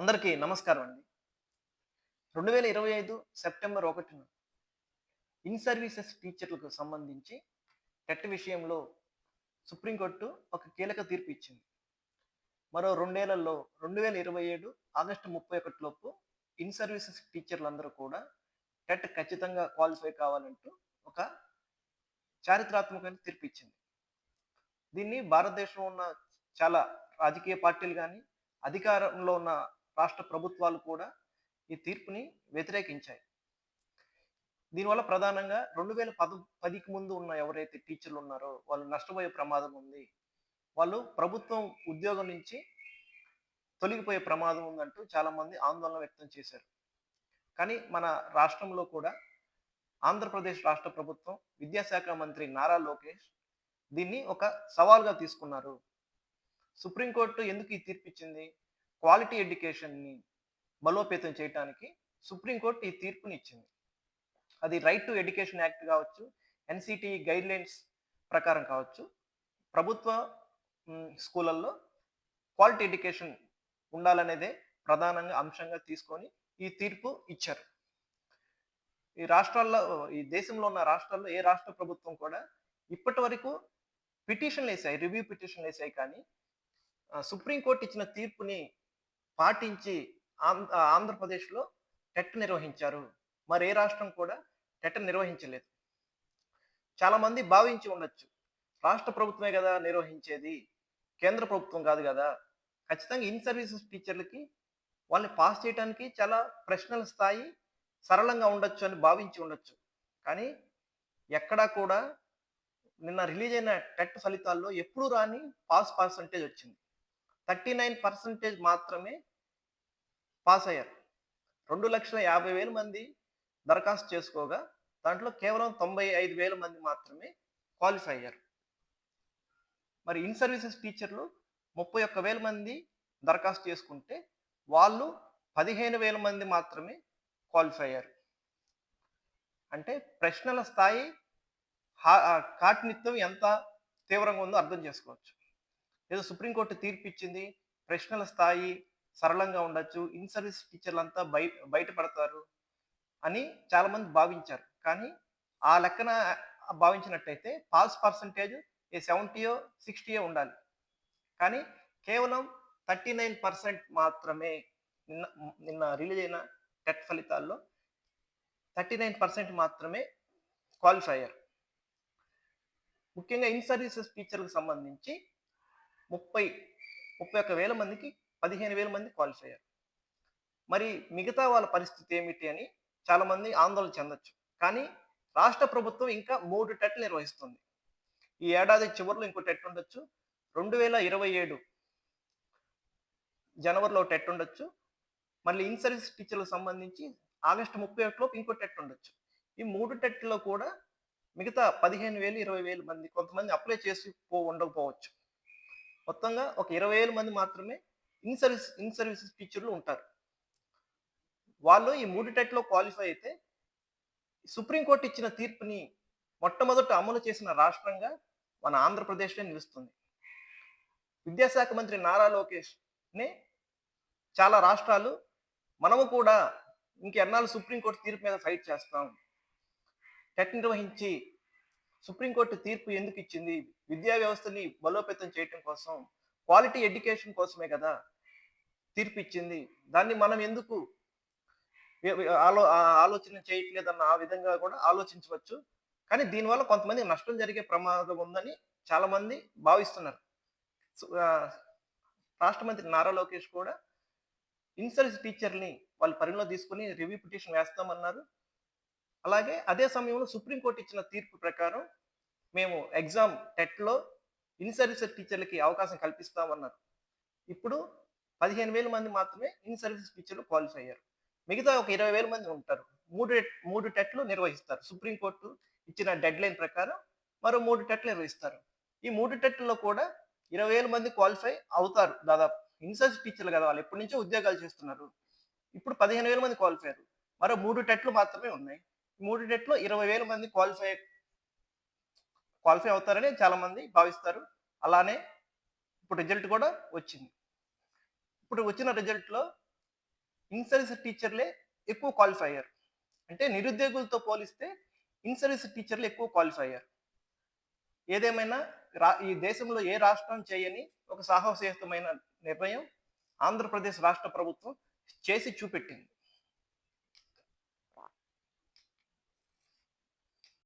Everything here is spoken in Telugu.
అందరికీ నమస్కారం అండి. రెండు వేల ఇరవై ఐదు సెప్టెంబర్ ఒకటిన ఇన్ సర్వీసెస్ టీచర్లకు సంబంధించి టెట్ విషయంలో సుప్రీంకోర్టు ఒక కీలక తీర్పు ఇచ్చింది. మరో రెండేళ్ళలో రెండు వేల ఇరవై ఏడు ఆగస్టు ముప్పై ఒకటిలోపు ఇన్ సర్వీసెస్ టీచర్లందరూ కూడా టెట్ ఖచ్చితంగా క్వాలిఫై కావాలంటూ ఒక చారిత్రాత్మకమైన తీర్పు ఇచ్చింది. దీన్ని భారతదేశంలో ఉన్న చాలా రాజకీయ పార్టీలు కానీ అధికారంలో ఉన్న రాష్ట్ర ప్రభుత్వాలు కూడా ఈ తీర్పుని వ్యతిరేకించాయి. దీనివల్ల ప్రధానంగా రెండు వేల పద పదికి ముందు ఉన్న ఎవరైతే టీచర్లు ఉన్నారో వాళ్ళు నష్టపోయే ప్రమాదం ఉంది. వాళ్ళు ప్రభుత్వం ఉద్యోగం నుంచి తొలగిపోయే ప్రమాదం ఉందంటూ చాలామంది ఆందోళన వ్యక్తం చేశారు. కానీ మన రాష్ట్రంలో కూడా ఆంధ్రప్రదేశ్ రాష్ట్ర ప్రభుత్వం విద్యాశాఖ మంత్రి నారా లోకేష్ దీన్ని ఒక సవాల్గా తీసుకున్నారు. సుప్రీంకోర్టు ఎందుకు ఈ తీర్పు ఇచ్చింది? క్వాలిటీ ఎడ్యుకేషన్ని బలోపేతం చేయడానికి సుప్రీంకోర్టు ఈ తీర్పుని ఇచ్చింది అది రైట్ టు ఎడ్యుకేషన్ యాక్ట్ కావచ్చు ఎన్సిటి గైడ్ లైన్స్ ప్రకారం కావచ్చు. ప్రభుత్వ స్కూళ్ళల్లో క్వాలిటీ ఎడ్యుకేషన్ ఉండాలనేదే ప్రధానంగా అంశంగా తీసుకొని ఈ తీర్పు ఇచ్చారు. ఈ రాష్ట్రాల్లో ఈ దేశంలో ఉన్న రాష్ట్రాల్లో ఏ రాష్ట్ర ప్రభుత్వం కూడా ఇప్పటి వరకు పిటిషన్లు వేసాయి రివ్యూ పిటిషన్లు వేసాయి కానీ సుప్రీంకోర్టు ఇచ్చిన తీర్పుని పాటించి ఆంధ్ర ఆంధ్రప్రదేశ్లో టెట్ నిర్వహించారు. మరి ఏ రాష్ట్రం కూడా టెట్ నిర్వహించలేదు. చాలామంది భావించి ఉండొచ్చు. రాష్ట్ర ప్రభుత్వమే కదా నిర్వహించేది. కేంద్ర ప్రభుత్వం కాదు కదా. ఖచ్చితంగా ఇన్ సర్వీసెస్ టీచర్లకి వాళ్ళని పాస్ చేయడానికి చాలా ప్రశ్నల స్థాయి సరళంగా ఉండొచ్చు అని భావించి ఉండొచ్చు. కానీ ఎక్కడా కూడా నిన్న రిలీజ్ అయిన టెట్ ఫలితాల్లో ఎప్పుడు రాని పాస్ పర్సంటేజ్ వచ్చింది. థర్టీ నైన్ పర్సంటేజ్ మాత్రమే పాస్ అయ్యారు. రెండు లక్షల యాభై వేల మంది దరఖాస్తు చేసుకోగా దాంట్లో కేవలం తొంభై ఐదు వేల మంది మాత్రమే క్వాలిఫై అయ్యారు. మరి ఇన్ సర్వీసెస్ టీచర్లు ముప్పై ఒక్క వేల మంది దరఖాస్తు చేసుకుంటే వాళ్ళు పదిహేను వేల మంది మాత్రమే క్వాలిఫై అయ్యారు. అంటే ప్రశ్నల స్థాయి హా- ఎంత తీవ్రంగా ఉందో అర్థం చేసుకోవచ్చు. ఏదో సుప్రీంకోర్టు తీర్పు ఇచ్చింది ప్రశ్నల స్థాయి సరళంగా ఉండొచ్చు ఇన్ సర్వీస్ టీచర్లు అంతా బయ బయటపడతారు అని చాలామంది భావించారు. కానీ ఆ లెక్కన భావించినట్టయితే పాస్ పర్సంటేజ్ ఏ సెవెంటీయో సిక్స్టీయో ఉండాలి. కానీ కేవలం థర్టీ నైన్ పర్సెంట్ మాత్రమే నిన్న నిన్న రిలీజ్ అయిన టెట్ ఫలితాల్లో థర్టీ నైన్ పర్సెంట్ మాత్రమే క్వాలిఫై అయ్యారు. ముఖ్యంగా ఇన్ సర్వీసెస్ టీచర్లకు సంబంధించి ముప్పై ముప్పై ఒక్క వేల మందికి పదిహేను వేల మంది క్వాలిఫై అయ్యారు మరి మిగతా వాళ్ళ పరిస్థితి ఏమిటి అని చాలామంది ఆందోళన చెందొచ్చు. కానీ రాష్ట్ర ప్రభుత్వం ఇంకా మూడు టెట్లు నిర్వహిస్తుంది. ఈ ఏడాది చివరిలో ఇంకో టెట్ ఉండొచ్చు. రెండు వేల ఇరవై ఏడు జనవరిలో టెట్ ఉండొచ్చు. మళ్ళీ ఇన్ సర్వీస్ టీచర్లకు సంబంధించి ఆగస్టు ముప్పై ఒకటిలోపు ఇంకో టెట్ ఉండొచ్చు. ఈ మూడు టెట్లో కూడా మిగతా పదిహేను వేలు ఇరవై వేలు మంది కొంతమంది అప్లై చేసి పో ఉండకపోవచ్చు. మొత్తంగా ఒక ఇరవై వేల మంది మాత్రమే ఇన్ సర్వీస్ ఇన్ సర్వీసెస్ టీచర్లు ఉంటారు. వాళ్ళు ఈ మూడు టెట్లో క్వాలిఫై అయితే సుప్రీంకోర్టు ఇచ్చిన తీర్పుని మొట్టమొదట అమలు చేసిన రాష్ట్రంగా మన ఆంధ్రప్రదేశ్లో నిలుస్తుంది. విద్యాశాఖ మంత్రి నారా లోకేష్ని చాలా రాష్ట్రాలు మనము కూడా ఇంకెన్నాళ్ళు సుప్రీంకోర్టు తీర్పు మీద ఫైట్ చేస్తాం. టెట్ నిర్వహించి సుప్రీంకోర్టు తీర్పు ఎందుకు ఇచ్చింది? విద్యా వ్యవస్థని బలోపేతం చేయటం కోసం క్వాలిటీ ఎడ్యుకేషన్ కోసమే కదా తీర్పు ఇచ్చింది. దాన్ని మనం ఎందుకు ఆలో ఆలోచన చేయట్లేదన్న ఆ విధంగా కూడా ఆలోచించవచ్చు. కానీ దీనివల్ల కొంతమంది నష్టం జరిగే ప్రమాదం ఉందని చాలా మంది భావిస్తున్నారు రాష్ట్ర మంత్రి నారా లోకేష్ కూడా ఇన్సల్స్ టీచర్ని వాళ్ళు పరిగణలో తీసుకుని రివ్యూ పిటిషన్ వేస్తామన్నారు. అలాగే అదే సమయంలో సుప్రీంకోర్టు ఇచ్చిన తీర్పు ప్రకారం మేము ఎగ్జామ్ టెట్లో ఇన్ సర్వీస్ టీచర్లకి అవకాశం కల్పిస్తామన్నారు. ఇప్పుడు పదిహేను వేల మంది మాత్రమే ఇన్ సర్వీస్ టీచర్లు క్వాలిఫై అయ్యారు. మిగతా ఒక ఇరవై వేల మంది ఉంటారు. మూడు మూడు టెట్లు నిర్వహిస్తారు. సుప్రీంకోర్టు ఇచ్చిన డెడ్ లైన్ ప్రకారం మరో మూడు టెట్లు నిర్వహిస్తారు. ఈ మూడు టెట్లలో కూడా ఇరవై వేల మంది క్వాలిఫై అవుతారు. దాదాపు ఇన్సర్వీస్ టీచర్లు కదా వాళ్ళు ఎప్పటి నుంచో ఉద్యోగాలు చేస్తున్నారు. ఇప్పుడు పదిహేను వేల మంది క్వాలిఫై అయ్యారు. మరో మూడు టెట్లు మాత్రమే ఉన్నాయి. ఈ మూడు టెట్లో ఇరవై వేల మంది క్వాలిఫై క్వాలిఫై అవుతారని చాలామంది భావిస్తారు. అలానే ఇప్పుడు రిజల్ట్ కూడా వచ్చింది. ఇప్పుడు వచ్చిన రిజల్ట్లో ఇన్ సర్వీస్ టీచర్లే ఎక్కువ క్వాలిఫై అయ్యారు. అంటే నిరుద్యోగులతో పోలిస్తే ఇన్ సర్వీస్ టీచర్లు ఎక్కువ క్వాలిఫై అయ్యారు. ఏదేమైనా రా ఈ దేశంలో ఏ రాష్ట్రం చేయని ఒక సాహసయుతమైన నిర్ణయం ఆంధ్రప్రదేశ్ రాష్ట్ర ప్రభుత్వం చేసి చూపెట్టింది.